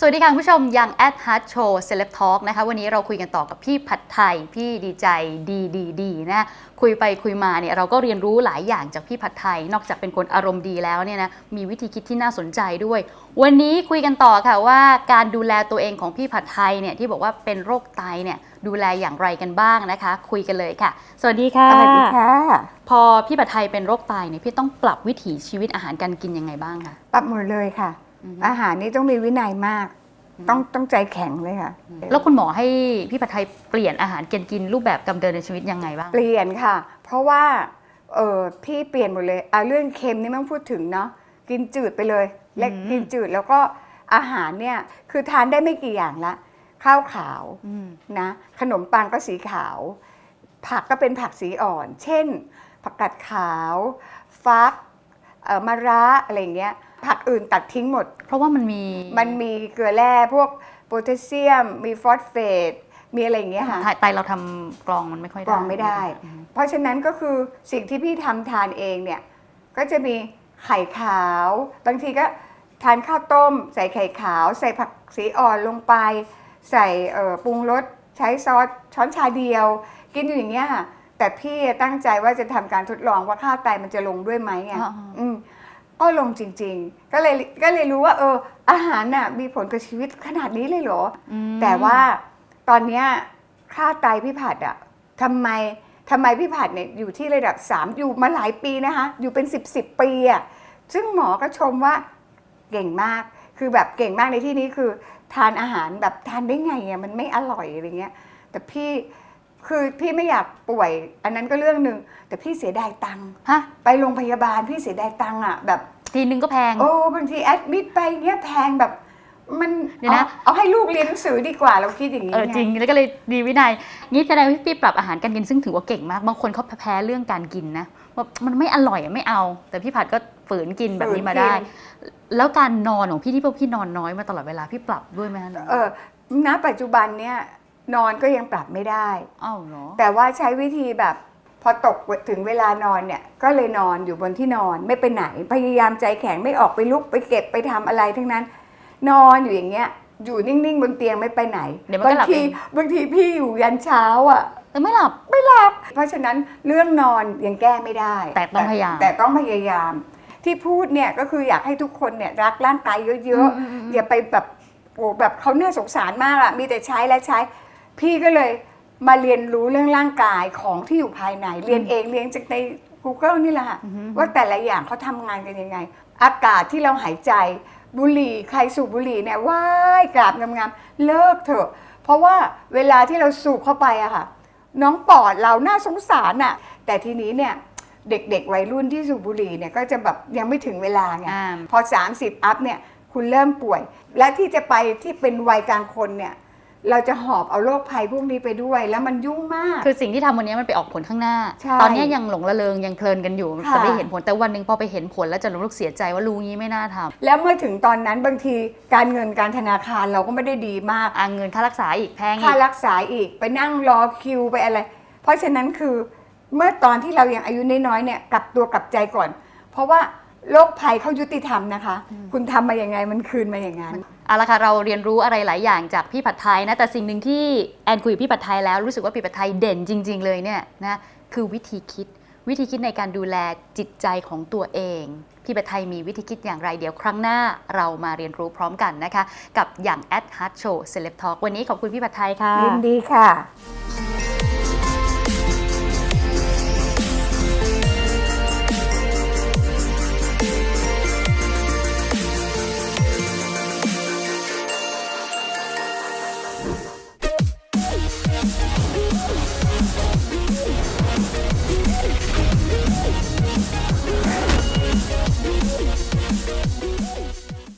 สวัสดีค่ะคุณผู้ชมยัง at Heart Show Celeb Talk นะคะวันนี้เราคุยกันต่อกับพี่ผัดไทย พี่ดีใจดีดีดีนะคุยไปคุยมาเนี่ยเราก็เรียนรู้หลายอย่างจากพี่ผัดไทย นอกจากเป็นคนอารมณ์ดีแล้วเนี่ยนะมีวิธีคิดที่น่าสนใจด้วย วันนี้คุยกันต่อค่ะว่าการดูแลตัวเองของพี่ผัดไทยเนี่ยที่บอกว่าเป็นโรคไตเนี่ยดูแลอย่างไรกันบ้างนะคะ คุยกันเลยค่ะ สวัสดีค่ะสวัสดีค่ะ พอพี่ผัดไทยเป็นโรคไตเนี่ยพี่ต้องปรับวิถีชีวิตอาหารการกินยังไงบ้างคะปรับหมดเลยค่ะ อือฮึอาหารนี่ต้องมีวินัยมาก ต้องต้องใจแข็งเลยค่ะ แล้วคุณหมอให้พี่ผัดไทยเปลี่ยนอาหารการกินรูปแบบกำเดินในชีวิตยังไงบ้าง เปลี่ยนค่ะ เพราะว่าเออพี่เปลี่ยนหมดเลยเอาเรื่องเค็มนี่ไม่ต้องพูดถึงเนาะกินจืดไปเลยและอืมกินจืดแล้วก็อาหารเนี่ยคือทานได้ไม่กี่อย่างละ ข้าวขาวอืมนะขนมปังก็สีขาว ผักก็เป็นผักสีอ่อน เช่น ผักกาดขาว ฟักเอ่อ มะระอะไรอย่างเงี้ยผักอื่นตัดทิ้งหมด เพราะว่ามันมีมันมีเกลือแร่พวกโพแทสเซียม มีฟอสเฟตมีอะไรอย่างเงี้ยค่ะไตเราทำกรองมันไม่ค่อยได้กรองไม่ได้อืมเพราะฉะนั้นก็คือสิ่งที่พี่ทำทานเองเนี่ยก็จะมีไข่ขาว บางทีก็ทานข้าวต้ม ใส่ไข่ขาว ใส่ผักสีอ่อนลงไป ใส่เอ่อปรุงรสใช้ซอสช้อนชาเดียว กินอยู่อย่างเงี้ยค่ะ แต่พี่ตั้งใจว่าจะทำการทดลองว่าค่าไตมันจะลงด้วยไหมไงอ๋ออืมก็ลงจริง ๆ ก็เลยก็เลยรู้ว่า เออ อาหารน่ะมีผลกับชีวิตขนาดนี้เลยเหรอ อืมแต่ว่าตอนเนี้ยค่าไตพี่ผัดอะทำไมทำไมพี่ผัดเนี่ยอยู่ที่ระดับ 3 อยู่มาหลายปีนะคะ อยู่เป็น 10บสปีอะซึ่งหมอก็ชมว่าเก่งมาก คือแบบเก่งมากในที่นี้คือ ทานอาหารแบบทานได้ไงอะมันไม่อร่อยอะไรเงี้ย แต่พี่ คือพี่ไม่อยากป่วย อันนั้นก็เรื่องหนึ่งแต่พี่เสียดายตังค์ฮะ ไปโรงพยาบาลพี่เสียดายตังค์อะแบบ ทีนึงก็แพง โอ้บางทีแอดมิดไปเงี้ยแพงแบบ มันเดี๋ยวนะ อาเอาให้ลูกเรียนหนังสือดีกว่าเราคิดอย่างนี้เออไจริงแล้วก็เลยดีวินัยงี้แสดงว่าพี่ปรับอาหารการกินซึ่งถือว่าเก่งมาก บางคนเขาแพ้เรื่องการกินนะว่ามันไม่อร่อยอะไม่เอา แต่พี่ผัดก็ฝืนกินแบบนี้มาได้ แล้วการนอนของพี่ที่พวกพี่นอนน้อยมาตลอดเวลาพี่ปรับด้วยไหมคะ เออณปัจจุบันเนี่ย นอนก็ยังปรับไม่ได้ อ้าวเหรอ แต่ว่าใช้วิธีแบบพอตกถึงเวลานอนเนี่ย ก็เลยนอนอยู่บนที่นอนไม่ไปไหน พยายามใจแข็งไม่ออกไปลุกไปเก็บไปทำอะไรทั้งนั้น นอนอยู่อย่างเงี้ย อยู่นิ่งๆ บนเตียงไม่ไปไหนเดี๋ยวมันบาก็งหลับทีเอง บางทีพี่อยู่ยันเช้าอะ แต่ไม่หลับ เพราะฉะนั้นเรื่องนอนยังแก้ไม่ได้แต่ต้องพยายามแต่ต้องพยายาม ที่พูดเนี่ยก็คืออยากให้ทุกคนเนี่ยรักร่างกายเยอะอืมอืมอืม ๆอย่าไปแบบโอ้แบบเขาน่าสงสารมากอะมีแต่ใช้และใช้ พี่ก็เลยมาเรียนรู้เรื่องร่างกายของที่อยู่ภายใน เรียนเองเรียนจากใน Google นี่แหละค่ะอือฮึว่าแต่ละอย่างเขาทำงานกันยังไง อากาศที่เราหายใจบุหรี่ใครสูบบุหรี่เนี่ยว้ายกราบงามๆเลิกเถอะ เพราะว่าเวลาที่เราสูบเข้าไปอะค่ะ น้องปอดเราน่าสงสารอะแต่ทีนี้เนี่ยเด็กๆ วัยรุ่นที่สูบบุหรี่เนี่ยก็จะแบบยังไม่ถึงเวลาไงอ่าพอ 30 อัพเนี่ยคุณเริ่มป่วย และที่จะไปที่เป็นวัยกลางคนเนี่ย เราจะหอบเอาโรคภัยพวกนี้ไปด้วย แล้วมันยุ่งมาก คือสิ่งที่ทำวันนี้มันไปออกผลข้างหน้า ใช่ตอนนี้ยังหลงระเริงยังเพลินกันอยู่ค่ะ แต่ไม่เห็นผลแต่วันหนึ่งพอไปเห็นผลแล้วจะรู้สึกเสียใจว่ารู้งี้ไม่น่าทำแล้วเมื่อถึงตอนนั้นบางทีการเงินการธนาคารเราก็ไม่ได้ดีมาก อะเงินค่ารักษาอีกแพงอีค่าก รักษาอีกไปนั่งรอคิวไปอะไร เพราะฉะนั้นคือเมื่อตอนที่เรายังอายุน้อยๆเนี่ยกลับตัวกลับใจก่อน เพราะว่าโรคภัยเขายุติธรรมนะคะ คุณทำมาอย่างไงมันคืนมาอย่างนั้น เอาละค่ะเราเรียนรู้อะไรหลายอย่างจากพี่ผัดไทยนะแต่สิ่งหนึ่งที่แอนคุยกับพี่ผัดไทยแล้วรู้สึกว่าพี่ผัดไทยเด่นจริง ๆ เลยเนี่ยนะคือวิธีคิดวิธีคิดในการดูแลจิตใจของตัวเอง พี่ผัดไทยมีวิธีคิดอย่างไรเดี๋ยวครั้งหน้าเรามาเรียนรู้พร้อมกันนะคะ กับอย่าง at heart show celeb talk วันนี้ขอบคุณพี่ผัดไทยค่ะยินดีค่ะ